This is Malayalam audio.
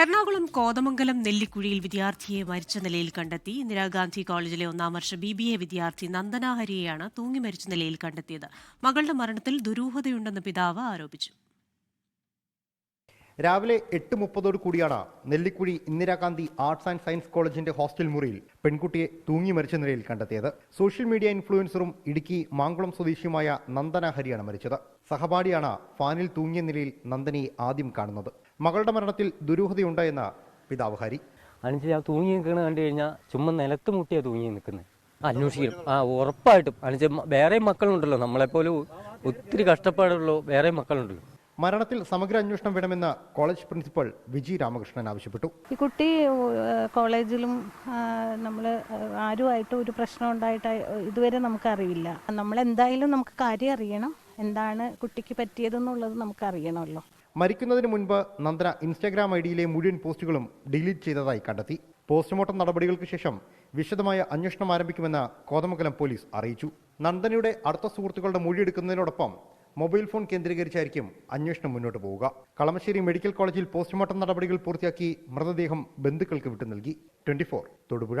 എറണാകുളം കോതമംഗലം നെല്ലിക്കുഴിയിൽ വിദ്യാർത്ഥിയെ മരിച്ച നിലയിൽ കണ്ടെത്തി. ഇന്ദിരാഗാന്ധി കോളേജിലെ ഒന്നാം വർഷ ബി ബി എ വിദ്യാർത്ഥി നന്ദന ഹരിയെയാണ് തൂങ്ങി മരിച്ച നിലയിൽ കണ്ടെത്തിയത്. മകളുടെ മരണത്തിൽ ദുരൂഹതയുണ്ടെന്ന് പിതാവ് ആരോപിച്ചു. രാവിലെ എട്ട് മുപ്പതോട് കൂടിയാണ് Nellikuzhi Indira Gandhi arts and science കോളേജിന്റെ ഹോസ്റ്റൽ മുറിയിൽ പെൺകുട്ടിയെ തൂങ്ങി മരിച്ച നിലയിൽ കണ്ടെത്തിയത്. സോഷ്യൽ മീഡിയ ഇൻഫ്ലുവൻസറും ഇടുക്കി മാങ്കുളം സ്വദേശിയുമായ നന്ദന ഹരിയാണ് മരിച്ചത്. സഹപാഠിയാണ് ഫാനിൽ തൂങ്ങിയ നിലയിൽ നന്ദനയെ ആദ്യം കാണുന്നത്. മകളുടെ മരണത്തിൽ ദുരൂഹതയുണ്ടായെന്ന പിതാവ് ഹരി. അനുജി ആ തൂങ്ങി നിൽക്കുന്നത് കണ്ടു കഴിഞ്ഞാൽ ചുമ്മാ നിലത്ത് മുട്ടിയാ തൂങ്ങി നിൽക്കുന്നത്. അന്വേഷിക്കണം. ആ ഉറപ്പായിട്ടും. അനുജ വേറെ മക്കളുണ്ടല്ലോ. നമ്മളെപ്പോലെ ഒത്തിരി കഷ്ടപ്പാടുള്ള വേറെ മക്കളുണ്ടല്ലോ. മരണത്തിൽ സമഗ്ര അന്വേഷണം വേണമെന്ന് കോളേജ് പ്രിൻസിപ്പൽ വിജി രാമകൃഷ്ണൻ ആവശ്യപ്പെട്ടു. ഈ കുട്ടി കോളേജിലും നമ്മൾ ആരുമായിട്ട് ഒരു പ്രശ്നം ഉണ്ടായിട്ട് ഇതുവരെ നമുക്കറിയില്ല. നമ്മളെന്തായാലും നമുക്ക് കാര്യം അറിയണം. എന്താണ് കുട്ടിക്ക് പറ്റിയതെന്നുള്ളത് നമുക്ക് അറിയണമല്ലോ മരിക്കുന്നതിന് മുൻപ് നന്ദന ഇൻസ്റ്റാഗ്രാം ഐ ഡിയിലെ മുഴുവൻ പോസ്റ്റുകളും ഡിലീറ്റ് ചെയ്തതായി കണ്ടെത്തി. പോസ്റ്റ്മോർട്ടം നടപടികൾക്ക് ശേഷം വിശദമായ അന്വേഷണം ആരംഭിക്കുമെന്ന് കോതമംഗലം പോലീസ് അറിയിച്ചു. നന്ദനയുടെ അടുത്ത സുഹൃത്തുക്കളുടെ മൊഴിയെടുക്കുന്നതിനോടൊപ്പം മൊബൈൽ ഫോൺ കേന്ദ്രീകരിച്ചായിരിക്കും അന്വേഷണം മുന്നോട്ട് പോവുക. കളമശ്ശേരി മെഡിക്കൽ കോളേജിൽ പോസ്റ്റ്മോർട്ടം നടപടികൾ പൂർത്തിയാക്കി മൃതദേഹം ബന്ധുക്കൾക്ക് വിട്ടു നൽകി ട്വന്റി തൊടുപുഴ.